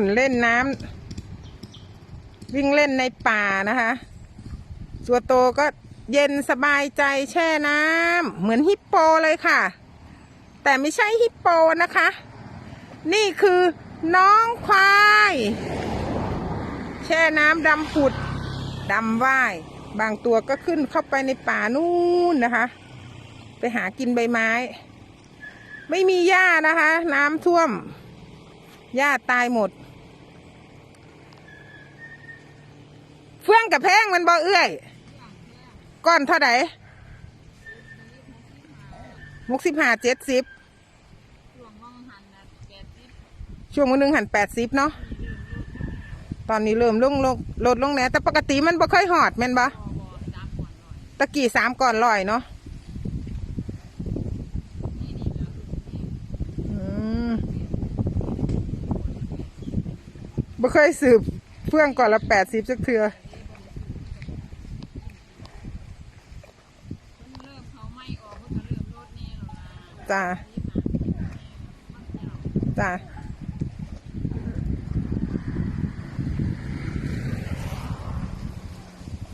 นเล่นน้ำวิ่งเล่นในป่านะคะตัวโตก็เย็นสบายใจแช่น้ำเหมือนฮิปโปเลยค่ะ แต่ไม่ใช่ฮิปโปนะคะ นี่คือน้องควาย แช่น้ำดำผุดดำว่าย บางตัวก็ขึ้นเข้าไปในป่านู่นนะคะ ไปหากินใบไม้ ไม่มีหญ้านะคะ น้ำท่วม หญ้าตายหมด เฟื่องกับแพงมันบ่เอื้อย ก้อนเท่าไหร่หกสิบห้าเจ็ดสิบช่วงมองหันนะแปดสิบช่วงมือหนึ่งหันแปดสิบเนาะ ตอนนี้เริ่มลงลงลดลงแน่แต่ปกติมันบ่ค่อยหอดแม่นบ่ตะกี้สามก่อนลอยเนาะ นี่นี่แล้ว อืม บ่เคยสืบเฟื่องก่อนละแปดสิบสักเทือเพิ่นเริ่มเขาไม่ออกเพิ่นก็เริ่มลดแน่แล้วนะจ้าที่มาจ้า